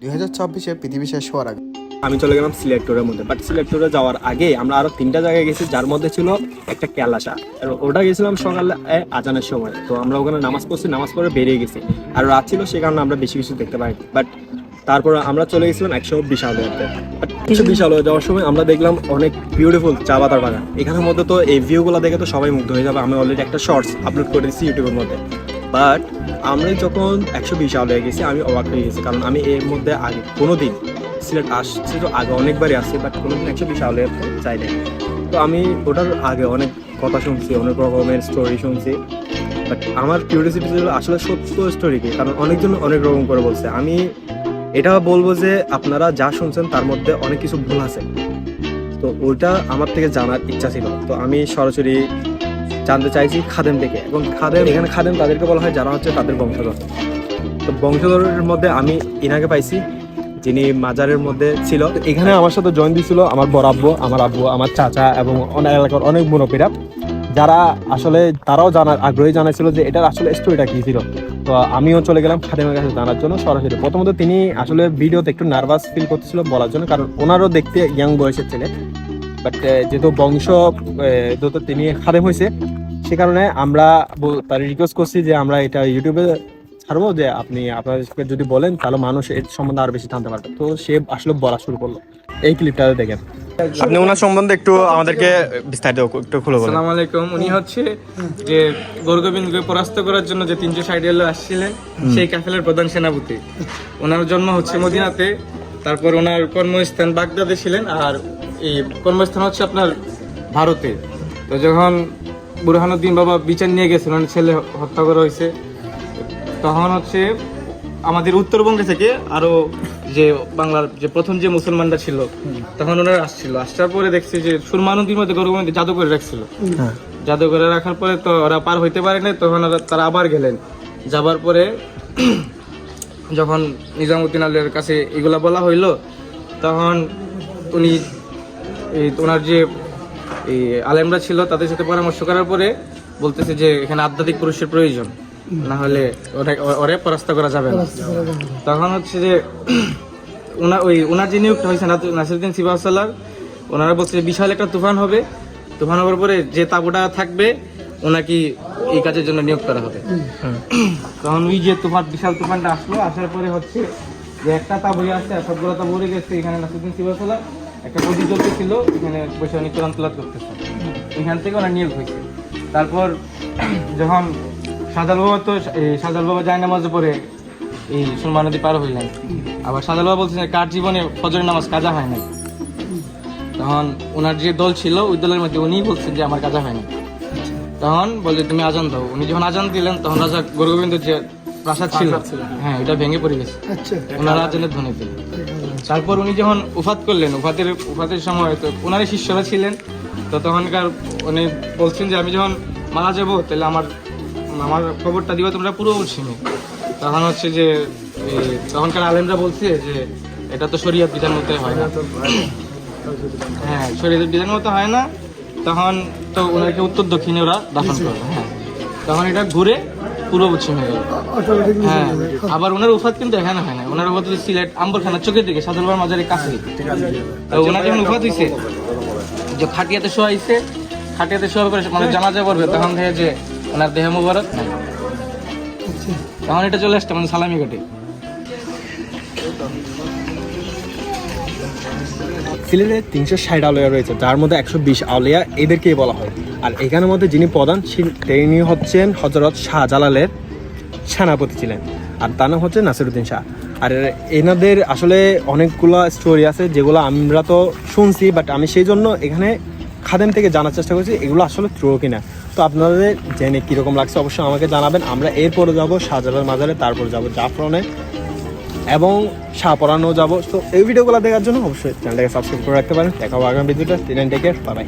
দুই হাজার চব্বিশে পৃথিবী শেষ হওয়ার আগে। আমি চলে গেলাম সিলেক্টরের মধ্যে বাট সিলেক্টরে যাওয়ার আগে আমরা আরও তিনটা জায়গায় গেছি যার মধ্যে ছিল একটা ক্যালাসা আর ওটা গেছিলাম সকালে আজানের সময়। তো আমরা ওখানে নামাজ পড়ছি নামাজ পড়ে বেরিয়ে গেছি। আর রাত ছিল সে কারণে আমরা বেশি কিছু দেখতে পাইনি। বাট তারপর আমরা চলে গেছিলাম একশো বিশ আলোয়াতে একশো বিশ আলোয় যাওয়ার সময় আমরা দেখলাম অনেক বিউটিফুল চা পাতার বাগান। এখানের মধ্যে তো এই ভিউগুলো দেখে তো সবাই মুগ্ধ হয়ে যাবে। আমি অলরেডি একটা শর্টস আপলোড করে দিচ্ছি ইউটিউবের মধ্যে। বাট আমরা যখন একশো বিশ আলোয় গেছি, আমি অবাক হয়ে গেছি। কারণ আমি এর মধ্যে আগে কোনো দিন সিলেট আসছে তো আগে অনেকবারই আসছে বাট কোনো দিন একশো বিশ আলোয় চাই নাই তো আমি ওটার আগে অনেক কথা শুনছি, অনেক রকমের স্টোরি শুনছি। বাট আমার কিউরিয়াসিটি ছিল আসলে সত্য স্টোরি কি? কারণ অনেকজন অনেক রকম করে বলছে। আমি এটা বলব যে আপনারা যা শুনছেন তার মধ্যে অনেক কিছু ভুল আছে। তো ওইটা আমার থেকে জানার ইচ্ছা ছিল। তো আমি সরাসরি জানতে চাইছি খাদেম থেকে এবং খাদেম, এখানে খাদেম তাদেরকে বলা হয় যারা হচ্ছে তাদের বংশধর। তো বংশধরের মধ্যে আমি ইনাকে পাইছি, যিনি মাজারের মধ্যে ছিল। এখানে আমার সাথে জয়েন দিয়েছিল আমার বড় আব্বু, আমার আব্বু, আমার চাচা এবং অনেক এলাকার অনেক মুরব্বীরা। যারা আসলে তারাও জানার, আগ্রহী জানাইছিল যে এটার আসলে স্টোরিটা কি ছিল। তো আমিও চলে গেলাম খাদেমের কাছে জানার জন্য সরাসরি। প্রথমত তিনি আসলে ভিডিওতে একটু নার্ভাস ফিল করতেছিল বলার জন্য, কারণ ওনারও দেখতে ইয়াং বয়সের ছেলে। বাট যেহেতু বংশ যেহেতু তিনি খাদেম হয়েছে সে কারণে আমরা তার রিকোয়েস্ট করছি যে আমরা এটা ইউটিউবে ছাড়বো যে আপনি আপনাদেরকে যদি বলেন তাহলে মানুষ এর সম্বন্ধে আরও বেশি জানতে পারবে। তো সে আসলে বলা শুরু করল। এই ক্লিপটা দেখেন। আপনি ওনার সম্বন্ধে একটু আমাদেরকে বিস্তারিত একটু খুলে বলেন। আসসালামু আলাইকুম। উনি হচ্ছে যে গৌরগোবিন্দকে পরাস্ত করার জন্য যে তিনশো ষাট আসছিলেন সেই কাফেলার প্রধান সেনাপতি। ওনার জন্ম হচ্ছে মদিনাতে তারপর ওনার কর্মস্থান বাগদাদে ছিলেন আর এই কর্মস্থান হচ্ছে আপনার ভারতে। তো যখন বুরহানুদ্দিন বাবা বিচার নিয়ে গেছেন ওনার ছেলে হত্যা করা হয়েছে। তখন হচ্ছে আমাদের উত্তরবঙ্গে থেকে আরও যে বাংলার যে প্রথম যে মুসলমানরা ছিল তখন ওনারা আসছিল। আসার পরে দেখছি যে সুরমানন্দির মধ্যে গৌরবন্দি জাদু করে রাখছিল। জাদু করে রাখার পরে তো ওরা পার হইতে পারে না তখন ওরা তারা আবার গেলেন। যাবার পরে যখন নিজামুদ্দিন আলের কাছে এগুলা বলা হইল তখন উনি এই ওনার যে এই আলেমরা ছিল তাদের সাথে পরামর্শ করার পরে বলতেছে যে এখানে আধ্যাত্মিক পুরুষের প্রয়োজন। না হলে ওরে পরাস্ত করা যাবে না। তখন হচ্ছে যে ওনার ওই ওনার যে নিয়োগটা হয়েছে নাসিরুদ্দিন সিবাহসাল্লার ওনারা বলছে বিশাল একটা তুফান হবে। তুফান হওয়ার পরে যে তাবুটা থাকবে ওনাকে এই কাজের জন্য নিয়োগ করা হবে। তখন ওই যে তুফান বিশাল তুফানটা আসলো, আসার পরে হচ্ছে যে একটা তাবু আসছে সবগুলো তাবু উড়ে গেছে এখানে নাসিরুদ্দিন সিবাহসাল্লাহ একটা প্রদীপ জ্বলতেছিল এখানে বসে উনি কোরআন তুলাত করতেছে। এখান থেকে ওনার নিয়োগ হয়েছে। তারপর যখন সাজাল বাবা তো এই সাজাল বাবা যায় নামাজ পরে এই সুরমা নদী পার হইলেন। আবার সাজাল বাবা বলছেন কার জীবনে ফজরের নামাজ কাজা হয় নাই? তখন ওনার যে দল ছিল ওই দলের মধ্যে উনিই বলছেন যে আমার কাজা হয় না তখন বলে তুমি আজান দাও। উনি যখন আজান দিলেন তখন রাজা গৌরগোবিন্দ যে প্রাসাদ ছিল হ্যাঁ। এটা ভেঙে পড়ে গেছে। ওনারা আজানের ধ্বনি দিলেন। তারপর উনি যখন উফাত করলেন, উফাতের উফাতের সময় তো ওনারই শিষ্যরা ছিলেন, তো তখনকার উনি বলছেন যে, আমি যখন মারা যাব, তাহলে আমার আমার খবরটা দিবা, তোমরা পুরো শুনে তখন হচ্ছে যে তখনকার আলেমরা বলছে যে, এটা তো শরীয়ত বিধান মতো হয় না। হ্যাঁ শরীয়ত বিধান মতো হয় না। তখন তো ওনাকে উত্তর দক্ষিণে ওরা দাফন করল হ্যাঁ। তখন এটা ঘুরে পূর্ব পশ্চিমে গেল। হ্যাঁ আবার ওনার উফাত কিন্তু এখানে হয় না। ওনার উফাত হচ্ছে সিলেট, আম্বরখানা, চোখের দিকে সাদুলবার মাজারের কাছে ওনার যখন উফাত হয়েছে যে খাটিয়াতে শোয়াইছে খাটিয়াতে শোয়ার পরে মানে জানাজা পড়বে, তখন থেকে যে ওনার দেহ মুবারক তখন এটা চলে আসছে মানে সালামি কাটে সিলেটে তিনশো ষাট আউলিয়া রয়েছে, যার মধ্যে একশো বিশ আউলিয়া এদেরকেই বলা হয়। আর এখানের মধ্যে যিনি প্রধান তিনি হচ্ছেন হজরত শাহজালালের সেনাপতি ছিলেন, আর তার নাম হচ্ছে নাসিরুদ্দিন শাহ। আর এনাদের আসলে অনেকগুলো স্টোরি আছে, যেগুলো আমরা তো শুনছি বাট আমি সেই জন্য এখানে খাদেম থেকে জানার চেষ্টা করছি, এগুলো আসলে ট্রু কিনা। তো আপনাদের জেনে কীরকম লাগছে, অবশ্যই আমাকে জানাবেন। আমরা এরপরে যাব শাহজালাল মাজারে, তারপর যাব জাফরনে। এবং শাহপরানো যাব। তো এই ভিডিওগুলো দেখার জন্য অবশ্যই চ্যানেলটাকে সাবস্ক্রাইব করে রাখতে পারেন। দেখা হবে আগামী ভিডিওটা টেন টেকের বাই